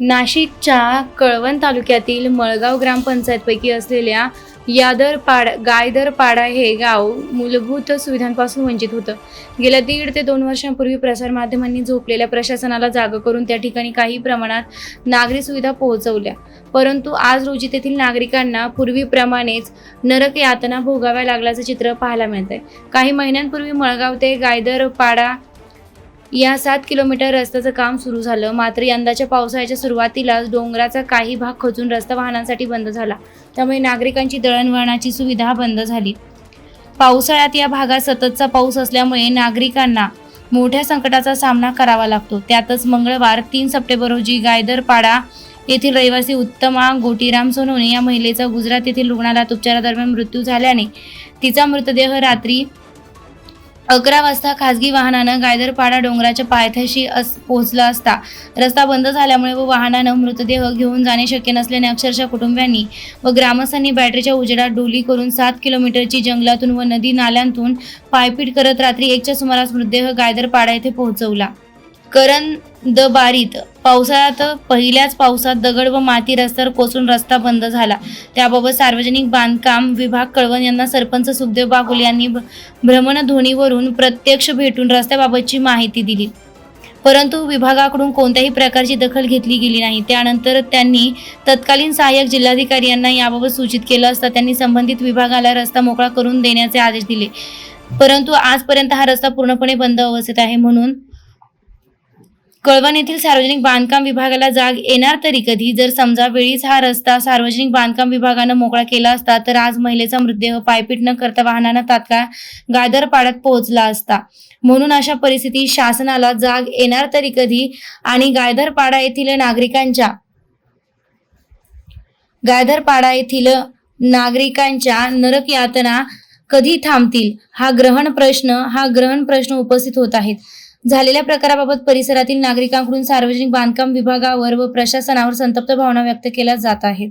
नाशिकच्या कळवण तालुक्यातील मळगाव ग्रामपंचायतपैकी असलेल्या यादरपाडा गायदरपाडा हे गाव मूलभूत सुविधांपासून वंचित होतं. गेल्या दीड ते दोन वर्षांपूर्वी प्रसारमाध्यमांनी झोपलेल्या प्रशासनाला जागा करून त्या ठिकाणी काही प्रमाणात नागरी सुविधा पोहोचवल्या. परंतु आज रोजी तेथील नागरिकांना पूर्वीप्रमाणेच नरक यातना भोगाव्या लागल्याचं चित्र पाहायला मिळतंय. काही महिन्यांपूर्वी मळगाव ते गायदरपाडा या सात किलोमीटर रस्त्याचं काम सुरू झालं. मात्र यंदाच्या पावसाळ्याच्या सुरुवातीलाच डोंगराचा काही भाग खचून रस्ता वाहनांसाठी बंद झाला. त्यामुळे नागरिकांची दळणवळणाची सुविधा बंद झाली. पावसाळ्यात या भागात सततचा पाऊस असल्यामुळे नागरिकांना मोठ्या संकटाचा सामना करावा लागतो. त्यातच मंगळवार तीन सप्टेंबर रोजी गायदरपाडा येथील रहिवासी उत्तमा गोटीराम सोनवणे या महिलेचा गुजरात येथील रुग्णालयात उपचारादरम्यान मृत्यू झाल्याने तिचा मृतदेह रात्री अकरा वाजता खासगी वाहनानं गायदरपाडा डोंगराच्या पायथ्याशी अस पोहोचला असता. रस्ता बंद झाल्यामुळे व वाहनानं मृतदेह घेऊन जाणे शक्य नसल्याने अक्षरशः कुटुंबियांनी व ग्रामस्थांनी बॅटरीच्या उजेडात डोली करून सात किलोमीटरची जंगलातून व नदी नाल्यांतून पायपीट करत रात्री एकच्या सुमारास मृतदेह गायदरपाडा येथे पोहोचवला. करंदबारीत पावसाळ्यात पहिल्याच पावसात दगड व माती रस्त्यावर कोसळून रस्ता बंद झाला. त्याबाबत सार्वजनिक बांधकाम विभाग कळवण यांना सरपंच सुखदेव बागुल यांनी भ- भ्रमणध्वनीवरून प्रत्यक्ष भेटून रस्त्याबाबतची माहिती दिली. परंतु विभागाकडून कोणत्याही प्रकारची दखल घेतली गेली नाही. त्यानंतर त्यांनी तत्कालीन सहाय्यक जिल्हाधिकारी यांना याबाबत सूचित केलं असता त्यांनी संबंधित विभागाला रस्ता मोकळा करून देण्याचे आदेश दिले. परंतु आजपर्यंत हा रस्ता पूर्णपणे बंद अवस्थेत आहे म्हणून कळवण येथील सार्वजनिक बांधकाम विभागाला जाग येणार तरी कधी? जर समजा वेळीच हा रस्ता सार्वजनिक बांधकाम विभागानं मोकळा केला असता तर आज महिलेचा मृतदेह पायपीट न करता वाहनानं तात्काळ गायदरपाड्यात पोहोचला असता. म्हणून अशा परिस्थितीत शासनाला जाग येणार तरी कधी आणि गायदरपाडा येथील नागरिकांच्या गायधरपाडा येथील नागरिकांच्या नरक यातना कधी थांबतील? हा ग्रहण प्रश्न हा ग्रहण प्रश्न उपस्थित होत आहेत. झालेल्या प्रकाराबाबत परिसरातील नागरिकांकडून सार्वजनिक बांधकाम विभागावर व प्रशासनावर संतप्त भावना व्यक्त केल्या जात आहेत.